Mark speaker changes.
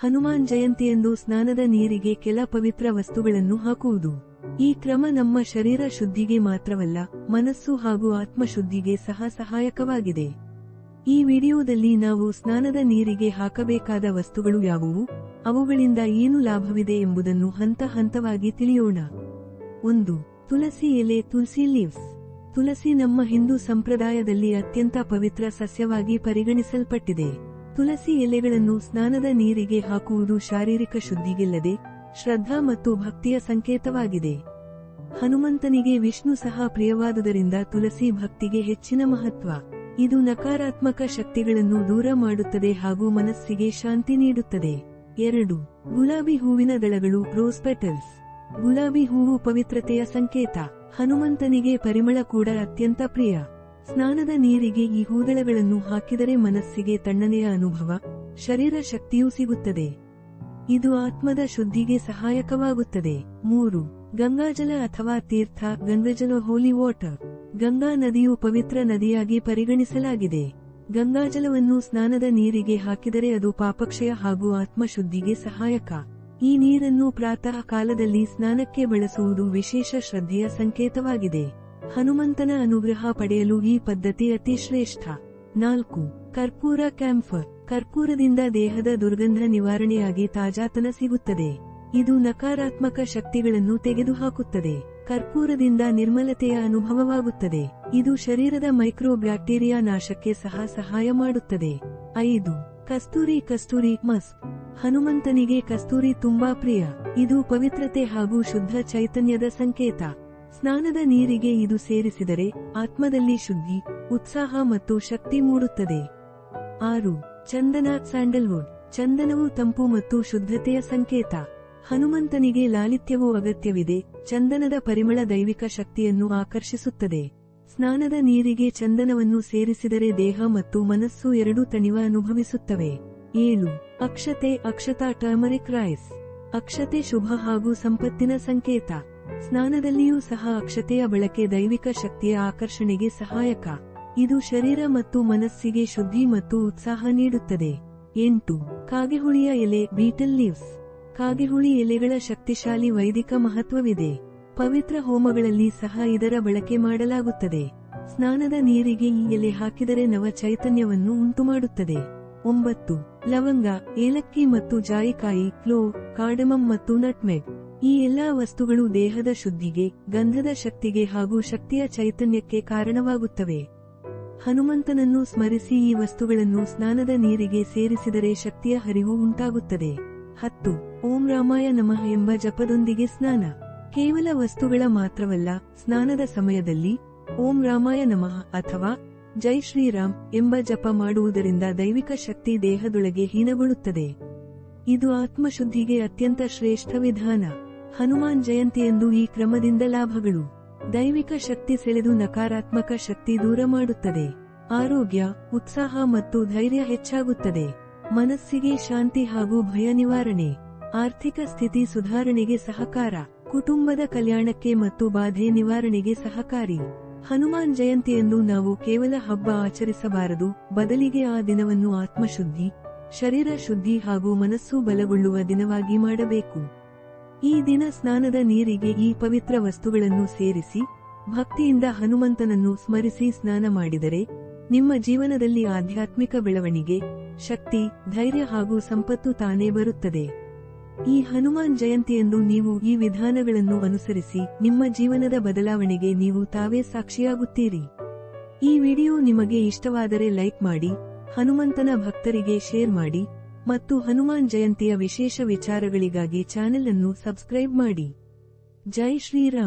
Speaker 1: ಹನುಮಾನ್ ಜಯಂತಿಯಂದು ಸ್ನಾನದ ನೀರಿಗೆ ಕೆಲ ಪವಿತ್ರ ವಸ್ತುಗಳನ್ನು ಹಾಕುವುದು. ಈ ಕ್ರಮ ನಮ್ಮ ಶರೀರ ಶುದ್ಧಿಗೆ ಮಾತ್ರವಲ್ಲ, ಮನಸ್ಸು ಹಾಗೂ ಆತ್ಮಶುದ್ಧಿಗೆ ಸಹ ಸಹಾಯಕವಾಗಿದೆ. ಈ ವಿಡಿಯೋದಲ್ಲಿ ನಾವು ಸ್ನಾನದ ನೀರಿಗೆ ಹಾಕಬೇಕಾದ ವಸ್ತುಗಳು ಯಾವುವು, ಅವುಗಳಿಂದ ಏನು ಲಾಭವಿದೆ ಎಂಬುದನ್ನು ಹಂತ ಹಂತವಾಗಿ ತಿಳಿಯೋಣ. ಒಂದು, ತುಳಸಿ ಎಲೆ, ತುಳಸಿ ಲೀವ್ಸ್. ತುಳಸಿ ನಮ್ಮ ಹಿಂದೂ ಸಂಪ್ರದಾಯದಲ್ಲಿ ಅತ್ಯಂತ ಪವಿತ್ರ ಸಸ್ಯವಾಗಿ ಪರಿಗಣಿಸಲ್ಪಟ್ಟಿದೆ. ತುಳಸಿ ಎಲೆಗಳನ್ನು ಸ್ನಾನದ ನೀರಿಗೆ ಹಾಕುವುದು ಶಾರೀರಿಕ ಶುದ್ಧಿಗಿಲ್ಲದೆ ಶ್ರದ್ಧಾ ಮತ್ತು ಭಕ್ತಿಯ ಸಂಕೇತವಾಗಿದೆ. ಹನುಮಂತನಿಗೆ ವಿಷ್ಣು ಸಹ ಪ್ರಿಯವಾದುದರಿಂದ ತುಳಸಿ ಭಕ್ತಿಗೆ ಹೆಚ್ಚಿನ ಮಹತ್ವ. ಇದು ನಕಾರಾತ್ಮಕ ಶಕ್ತಿಗಳನ್ನು ದೂರ ಮಾಡುತ್ತದೆ ಹಾಗೂ ಮನಸ್ಸಿಗೆ ಶಾಂತಿ ನೀಡುತ್ತದೆ. ಎರಡು, ಗುಲಾಬಿ ಹೂವಿನ ದಳಗಳು, ರೋಸ್ ಪೆಟಲ್ಸ್. ಗುಲಾಬಿ ಹೂವು ಪವಿತ್ರತೆಯ ಸಂಕೇತ. ಹನುಮಂತನಿಗೆ ಪರಿಮಳ ಕೂಡ ಅತ್ಯಂತ ಪ್ರಿಯ. ಸ್ನಾನದ ನೀರಿಗೆ ಈ ಹೂದಳಗಳನ್ನು ಹಾಕಿದರೆ ಮನಸ್ಸಿಗೆ ತಣ್ಣನೆಯ ಅನುಭವ, ಶರೀರ ಶಕ್ತಿಯೂ ಸಿಗುತ್ತದೆ. ಇದು ಆತ್ಮದ ಶುದ್ಧಿಗೆ ಸಹಾಯಕವಾಗುತ್ತದೆ. ಮೂರು, ಗಂಗಾಜಲ ಅಥವಾ ತೀರ್ಥ, ಗಂಗಾಜಲ ಹೋಲಿ ವಾಟರ್ ಗಂಗಾ ನದಿಯು ಪವಿತ್ರ ನದಿಯಾಗಿ ಪರಿಗಣಿಸಲಾಗಿದೆ. ಗಂಗಾಜಲವನ್ನು ಸ್ನಾನದ ನೀರಿಗೆ ಹಾಕಿದರೆ ಅದು ಪಾಪಕ್ಷಯ ಹಾಗೂ ಆತ್ಮಶುದ್ಧಿಗೆ ಸಹಾಯಕ. ಈ ನೀರನ್ನು ಪ್ರಾತಃ ಕಾಲದಲ್ಲಿ ಸ್ನಾನಕ್ಕೆ ಬಳಸುವುದು ವಿಶೇಷ ಶ್ರದ್ಧೆಯ ಸಂಕೇತವಾಗಿದೆ. ಹನುಮಂತನ ಅನುಗ್ರಹ ಪಡೆಯಲು ಈ ಪದ್ಧತಿ ಅತಿ ಶ್ರೇಷ್ಠ. ನಾಲ್ಕು. ಕರ್ಪೂರ ಕ್ಯಾಂಫರ್ ಕರ್ಪೂರದಿಂದ ದೇಹದ ದುರ್ಗಂಧ ನಿವಾರಣೆಯಾಗಿ ತಾಜಾತನ ಸಿಗುತ್ತದೆ. ಇದು ನಕಾರಾತ್ಮಕ ಶಕ್ತಿಗಳನ್ನು ತೆಗೆದುಹಾಕುತ್ತದೆ. ಕರ್ಪೂರದಿಂದ ನಿರ್ಮಲತೆಯ ಅನುಭವವಾಗುತ್ತದೆ. ಇದು ಶರೀರದ ಮೈಕ್ರೋ ಬ್ಯಾಕ್ಟೀರಿಯಾ ನಾಶಕ್ಕೆ ಸಹ ಸಹಾಯ ಮಾಡುತ್ತದೆ. ಐದು. ಕಸ್ತೂರಿ ಕಸ್ತೂರಿ ಮಸ್. ಹನುಮಂತನಿಗೆ ಕಸ್ತೂರಿ ತುಂಬಾ ಪ್ರಿಯ. ಇದು ಪವಿತ್ರತೆ ಹಾಗೂ ಶುದ್ಧ ಚೈತನ್ಯದ ಸಂಕೇತ. ಸ್ನಾನದ ನೀರಿಗೆ ಇದು ಸೇರಿಸಿದರೆ ಆತ್ಮದಲ್ಲಿ ಶುದ್ಧಿ, ಉತ್ಸಾಹ ಮತ್ತು ಶಕ್ತಿ ಮೂಡುತ್ತದೆ. ಆರು, ಚಂದನ ಸ್ಯಾಂಡಲ್ವುಡ್. ಚಂದನವು ತಂಪು ಮತ್ತು ಶುದ್ಧತೆಯ ಸಂಕೇತ. ಹನುಮಂತನಿಗೆ ಲಾಲಿತ್ಯವೂ ಅಗತ್ಯವಿದೆ. ಚಂದನದ ಪರಿಮಳ ದೈವಿಕ ಶಕ್ತಿಯನ್ನು ಆಕರ್ಷಿಸುತ್ತದೆ. ಸ್ನಾನದ ನೀರಿಗೆ ಚಂದನವನ್ನು ಸೇರಿಸಿದರೆ ದೇಹ ಮತ್ತು ಮನಸ್ಸು ಎರಡೂ ತಣಿವ ಅನುಭವಿಸುತ್ತವೆ. ಏಳು, ಅಕ್ಷತೆ, ಅಕ್ಷತಾ, ಟರ್ಮರಿಕ್ ರೈಸ್. ಅಕ್ಷತೆ ಶುಭ ಹಾಗೂ ಸಂಪತ್ತಿನ ಸಂಕೇತ. ಸ್ನಾನದಲ್ಲಿಯೂ ಸಹ ಅಕ್ಷತೆಯ ಬಳಕೆ ದೈವಿಕ ಶಕ್ತಿಯ ಆಕರ್ಷಣೆಗೆ ಸಹಾಯಕ. ಇದು ಶರೀರ ಮತ್ತು ಮನಸ್ಸಿಗೆ ಶುದ್ಧಿ ಮತ್ತು ಉತ್ಸಾಹ ನೀಡುತ್ತದೆ. ಎಂಟು. ಕಾಗೆಹುಳಿಯ ಎಲೆ, ಬೀಟಲ್ ಲೀವ್ಸ್. ಕಾಗೆಹುಳಿ ಎಲೆಗಳ ಶಕ್ತಿಶಾಲಿ ವೈದಿಕ ಮಹತ್ವವಿದೆ. ಪವಿತ್ರ ಹೋಮಗಳಲ್ಲಿ ಸಹ ಇದರ ಬಳಕೆ ಮಾಡಲಾಗುತ್ತದೆ. ಸ್ನಾನದ ನೀರಿಗೆ ಈ ಎಲೆ ಹಾಕಿದರೆ ನವ ಚೈತನ್ಯವನ್ನು ಉಂಟುಮಾಡುತ್ತದೆ. ಒಂಬತ್ತು. ಲವಂಗ, ಏಲಕ್ಕಿ ಮತ್ತು ಜಾಯಿಕಾಯಿ, ಕ್ಲೋ ಕಾರ್ಡಮಮ್ ಮತ್ತು ನಟ್ಮೆಗ್. ಈ ಎಲ್ಲಾ ವಸ್ತುಗಳು ದೇಹದ ಶುದ್ಧಿಗೆ, ಗಂಧದ ಶಕ್ತಿಗೆ ಹಾಗೂ ಶಕ್ತಿಯ ಚೈತನ್ಯಕ್ಕೆ ಕಾರಣವಾಗುತ್ತವೆ. ಹನುಮಂತನನ್ನು ಸ್ಮರಿಸಿ ಈ ವಸ್ತುಗಳನ್ನು ಸ್ನಾನದ ನೀರಿಗೆ ಸೇರಿಸಿದರೆ ಶಕ್ತಿಯ ಹರಿವು ಉಂಟಾಗುತ್ತದೆ. ಹತ್ತು, ಓಂ ರಾಮಾಯ ನಮಃ ಎಂಬ ಜಪದೊಂದಿಗೆ ಸ್ನಾನ. ಕೇವಲ ವಸ್ತುಗಳ ಮಾತ್ರವಲ್ಲ, ಸ್ನಾನದ ಸಮಯದಲ್ಲಿ ಓಂ ರಾಮಾಯ ನಮಃ ಅಥವಾ ಜೈ ಶ್ರೀರಾಮ್ ಎಂಬ ಜಪ ಮಾಡುವುದರಿಂದ ದೈವಿಕ ಶಕ್ತಿ ದೇಹದೊಳಗೆ ಹೀನಗೊಳ್ಳುತ್ತದೆ. ಇದು ಆತ್ಮಶುದ್ಧಿಗೆ ಅತ್ಯಂತ ಶ್ರೇಷ್ಠ ವಿಧಾನ. ಹನುಮಾನ್ ಜಯಂತಿಯಂದು ಈ ಕ್ರಮದಿಂದ ಲಾಭಗಳು. ದೈವಿಕ ಶಕ್ತಿ ಸೆಳೆದು ನಕಾರಾತ್ಮಕ ಶಕ್ತಿ ದೂರ ಮಾಡುತ್ತದೆ. ಆರೋಗ್ಯ, ಉತ್ಸಾಹ ಮತ್ತು ಧೈರ್ಯ ಹೆಚ್ಚಾಗುತ್ತದೆ. ಮನಸ್ಸಿಗೆ ಶಾಂತಿ ಹಾಗೂ ಭಯ ನಿವಾರಣೆ. ಆರ್ಥಿಕ ಸ್ಥಿತಿ ಸುಧಾರಣೆಗೆ ಸಹಕಾರ. ಕುಟುಂಬದ ಕಲ್ಯಾಣಕ್ಕೆ ಮತ್ತು ಬಾಧೆ ನಿವಾರಣೆಗೆ ಸಹಕಾರಿ. ಹನುಮಾನ್ ಜಯಂತಿಯನ್ನು ನಾವು ಕೇವಲ ಹಬ್ಬ ಆಚರಿಸಬಾರದು. ಬದಲಿಗೆ ಆ ದಿನವನ್ನು ಆತ್ಮಶುದ್ಧಿ, ಶರೀರ ಶುದ್ಧಿ ಹಾಗೂ ಮನಸ್ಸು ಬಲಗೊಳ್ಳುವ ದಿನವಾಗಿ ಮಾಡಬೇಕು. ಈ ದಿನ ಸ್ನಾನದ ನೀರಿಗೆ ಈ ಪವಿತ್ರ ವಸ್ತುಗಳನ್ನು ಸೇರಿಸಿ, ಭಕ್ತಿಯಿಂದ ಹನುಮಂತನನ್ನು ಸ್ಮರಿಸಿ ಸ್ನಾನ ಮಾಡಿದರೆ, ನಿಮ್ಮ ಜೀವನದಲ್ಲಿ ಆಧ್ಯಾತ್ಮಿಕ ಬೆಳವಣಿಗೆ, ಶಕ್ತಿ, ಧೈರ್ಯ ಹಾಗೂ ಸಂಪತ್ತು ತಾನೇ ಬರುತ್ತದೆ. ಈ ಹನುಮಾನ್ ಜಯಂತಿಯನ್ನು ನೀವು ಈ ವಿಧಾನಗಳನ್ನು ಅನುಸರಿಸಿ, ನಿಮ್ಮ ಜೀವನದ ಬದಲಾವಣೆಗೆ ನೀವು ತಾವೇ ಸಾಕ್ಷಿಯಾಗುತ್ತೀರಿ. ಈ ವಿಡಿಯೋ ನಿಮಗೆ ಇಷ್ಟವಾದರೆ ಲೈಕ್ ಮಾಡಿ, ಹನುಮಂತನ ಭಕ್ತರಿಗೆ ಶೇರ್ ಮಾಡಿ ಮತ್ತು ಹನುಮಾನ್ ಜಯಂತಿಯ ವಿಶೇಷ ವಿಚಾರಗಳಿಗಾಗಿ ಚಾನೆಲ್ ಅನ್ನು ಸಬ್ಸ್ಕ್ರೈಬ್ ಮಾಡಿ. ಜೈ ಶ್ರೀರಾಮ್.